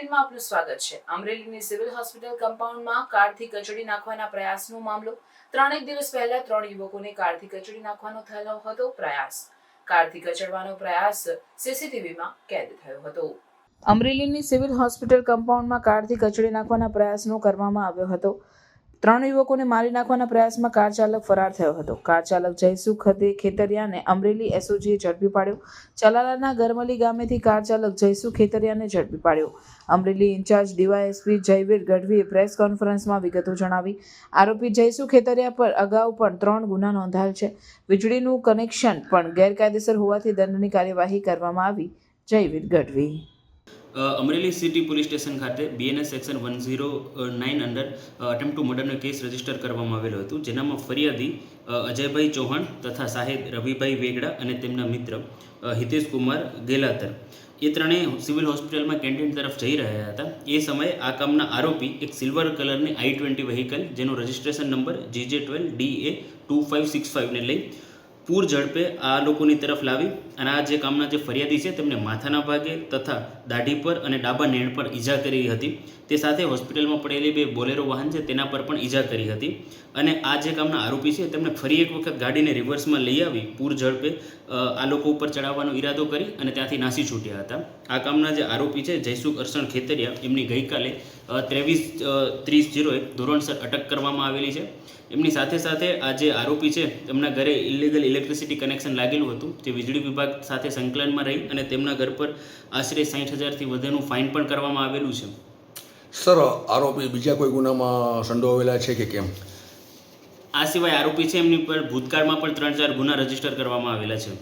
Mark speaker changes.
Speaker 1: આપનું સ્વાગત છે. અમરેલીની સિવિલ હોસ્પિટલ કમ્પાઉન્ડમાં કારથી કચડી નાખવાના પ્રયાસનો મામલો. ત્રણેક દિવસ પહેલા ત્રણ યુવકોને કારથી કચડી નાખવાનો થયેલો હતો પ્રયાસ. કારથી કચડવાનો પ્રયાસ સીસીટીવીમાં કેદ થયો હતો. અમરેલીની સિવિલ હોસ્પિટલ કમ્પાઉન્ડમાં કારથી કચડી નાખવાના પ્રયાસનો કરવામાં આવ્યો હતો. ત્રણ યુવકોને મારી નાખવાના પ્રયાસમાં કાર ચાલક ફરાર થયો હતો. કાર ચાલક જયસુ ખતે ખેતરિયાને અમરેલી એસઓજીએ ઝડપી પાડ્યો. ચલાલાના ગરમલી ગામેથી કાર ચાલક જયસુ ખેતરિયાને ઝડપી પાડ્યો. અમરેલી ઇન્ચાર્જ ડીવાયએસપી જયવીર ગઢવીએ પ્રેસ કોન્ફરન્સમાં વિગતો જણાવી. આરોપી જયસુ ખેતરિયા પર અગાઉ પણ ત્રણ ગુના નોંધાયેલ છે. વીજળીનું કનેક્શન પણ ગેરકાયદેસર હોવાથી દંડની કાર્યવાહી કરવામાં આવી. Jayveer Gadhvi.
Speaker 2: Amreli city police station ખાતે BNS section one zero nine under attempt to મર્ડરનો case register કરવામાં આવેલો હતો. જેનામાં ફરિયાદી અજયભાઈ ચૌહાણ તથા સાહેબ રવિભાઈ વેગડા અને તેમના મિત્ર હિતેશ કુમાર ગેલાતર. એ ત્રણેય સિવિલ હોસ્પિટલમાં કેન્ટીન તરફ જઈ રહ્યા હતા. એ સમયે આ કામના આરોપી એક સિલ્વર કલરની આઈ ટ્વેન્ટી વ્હીકલ જેનો registration number GJ twelve D A two five six ફાઇવને લઈ પૂર ઝડપે આ લોકોની તરફ લાવી અને આ જે કામના જે ફરિયાદી છે તેમને માથાના ભાગે તથા દાઢી પર અને ડાબા નેણ પર ઈજા કરી હતી. તે સાથે હોસ્પિટલમાં પડેલી બે બોલેરો વાહન છે તેના પર પણ ઈજા કરી હતી. અને આ જે કામના આરોપી છે તેમણે ફરી એક વખત ગાડીને રિવર્સમાં લઈ આવી પૂર ઝડપે આ લોકો ઉપર ચડાવવાનો ઈરાદો કરી અને ત્યાંથી નાસી છૂટ્યા હતા. આ કામના જે આરોપી છે જયસુખ અરસણ ખેતરિયા, એમની ગઈકાલે ત્રેવીસ ત્રીસ જીરોએ ધોરણસર અટક કરવામાં આવેલી છે. એમની સાથે સાથે આ જે આરોપી છે તેમના ઘરે ઇલીગલ ઇલેક્ટ્રિસિટી કનેક્શન લાગેલું હતું જે વીજળી વિભાગ સાથે સંકલનમાં રહી અને તેમના ઘર પર આશરે સાઠ હજારથી વધુનું ફાઇન પણ કરવામાં આવેલું છે.
Speaker 3: સર આરોપી બીજા કોઈ ગુનામાં સંડોવાયેલા છે કે કેમ?
Speaker 2: આ સિવાય આરોપી છે એમની પર ભૂતકાળમાં પણ ત્રણ ચાર ગુના રજિસ્ટર કરવામાં આવેલા છે.